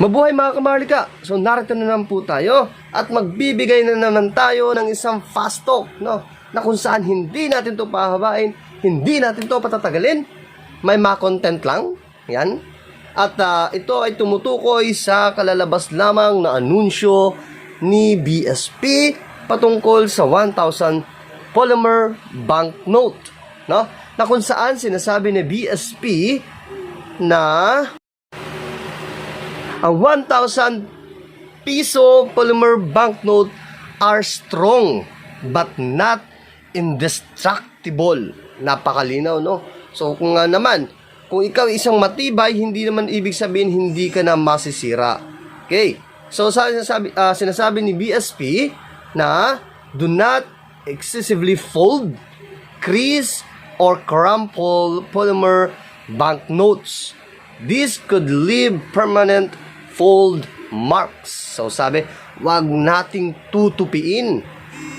Mabuhay mga kamarlika! So narito na naman po tayo at magbibigay na naman tayo ng isang fast talk no? na kung saan hindi natin to pahabain, hindi natin to patatagalin. May mga content lang. Yan. At ah, ito ay tumutukoy sa kalalabas lamang na anunsyo ni BSP patungkol sa 1,000 polymer banknote. No? Na kung saan sinasabi ni BSP na ang 1,000 piso polymer banknote are strong but not indestructible. Napakalinaw, no? So, kung nga naman, kung ikaw isang matibay, hindi naman ibig sabihin hindi ka na masisira. Okay? So, sa sinasabi, ah, sinasabi ni BSP na do not excessively fold, crease, or crumple polymer banknotes. This could leave permanent fold marks. So sabi, wag nating tutupiin,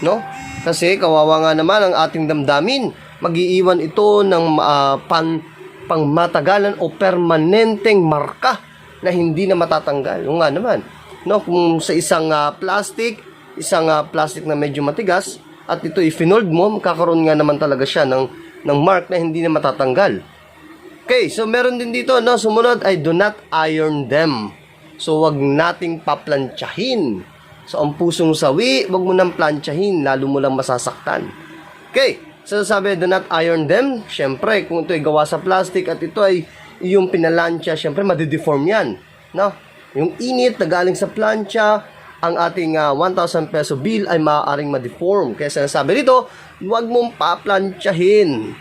no? Kasi kawawa nga naman ang ating damdamin. Magiiwan ito ng ah, pan pangmatagalan o permanenteng marka na hindi na matatanggal. Yung nga naman, no, kung sa isang ah, plastic, isang ah, plastic na medyo matigas at ito i-finold mo, magkakaroon nga naman talaga siya ng ng mark na hindi na matatanggal. Okay, so meron din dito, no, sumunod ay do not iron them. So, wag nating paplantsahin. So, ang pusong sawi, wag mo nang plantsahin, lalo mo lang masasaktan. Okay, so sabi, do not iron them. Siyempre, kung ito ay gawa sa plastic at ito ay yung pinalansya, siyempre, madideform yan. No? Yung init na galing sa plancha, ang ating ah, 1,000 peso bill ay maaaring ma-deform. Kaya sinasabi dito, huwag mong paplantsahin.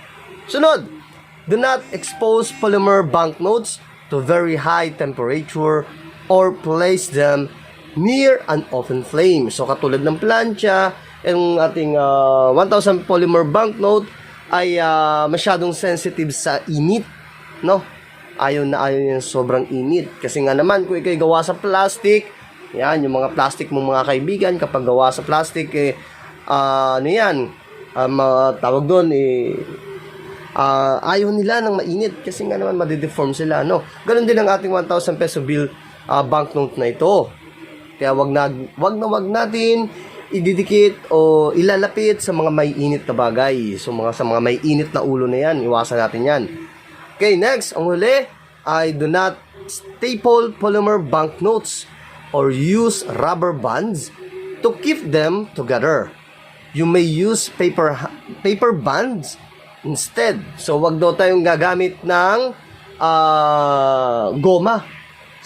Sunod, do not expose polymer banknotes to very high temperature or place them near an open flame. So katulad ng plancha, yung ating ah, 1,000 polymer banknote ay ah, masyadong sensitive sa init, no? Ayaw na ayaw yung sobrang init. Kasi nga naman, kung ikay gawa sa plastic, yan, yung mga plastic mong mga kaibigan, kapag gawa sa plastic, eh, ah, ano yan, ah, mga tawag doon, eh, ah ayaw nila ng mainit kasi nga naman madideform sila, no? Ganon din ang ating 1,000 peso bill ah, banknote na ito. Kaya wag na wag na wag natin ididikit o ilalapit sa mga may init na bagay. So mga sa mga may init na ulo na yan, iwasan natin yan. Okay, next, ang huli ay do not staple polymer banknotes or use rubber bands to keep them together. You may use paper paper bands instead. So wag daw tayong gagamit ng ah, goma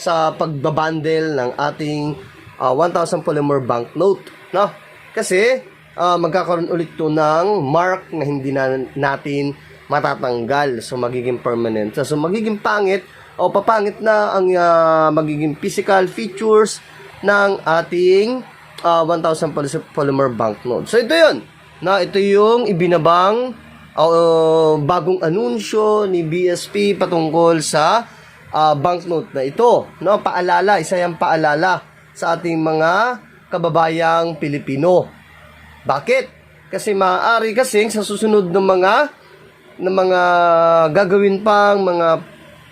sa pagbabandel ng ating ah, 1,000 polymer banknote, no? Kasi ah, magkakaroon ulit to ng mark na hindi na natin matatanggal. So magiging permanent. So magiging pangit o papangit na ang ah, magiging physical features ng ating ah, 1,000 poly- polymer banknote. So ito 'yon. Na ito yung ibinabang uh, bagong anunsyo ni BSP patungkol sa ah, banknote na ito. No, paalala, isa yung paalala sa ating mga kababayang Pilipino. Bakit? Kasi maaari kasing sa susunod ng mga ng mga gagawin pang mga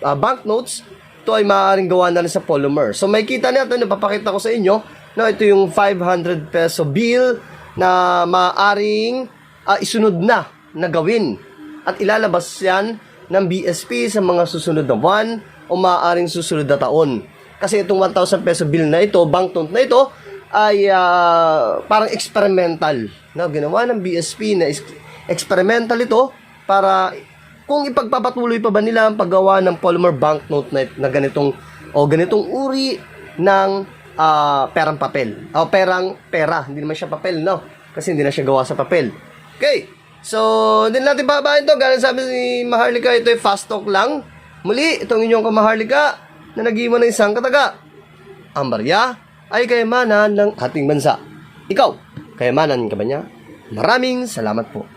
ah, banknotes, ito ay maaaring gawa na rin sa polymer. So may kita natin, napapakita ko sa inyo, no, ito yung 500 peso bill na maaaring ah, isunod na na gawin. At ilalabas yan ng BSP sa mga susunod na buwan o maaaring susunod na taon. Kasi itong 1,000 peso bill na ito, banknote na ito, ay ah, parang experimental. No? Ginawa ng BSP na experimental ito para kung ipagpapatuloy pa ba nila ang paggawa ng polymer banknote na, na ganitong o ganitong uri ng ah, perang papel. O perang pera, hindi naman siya papel, no? Kasi hindi na siya gawa sa papel. Okay. So, hindi natin babahin to. Ganun sabi ni Maharlika, ito ay fast talk lang. Muli, itong inyong kamaharlika na nag-iwan ng isang kataga. Ang barya ay kayamanan ng ating bansa. Ikaw, kayamanan ka ba niya? Maraming salamat po.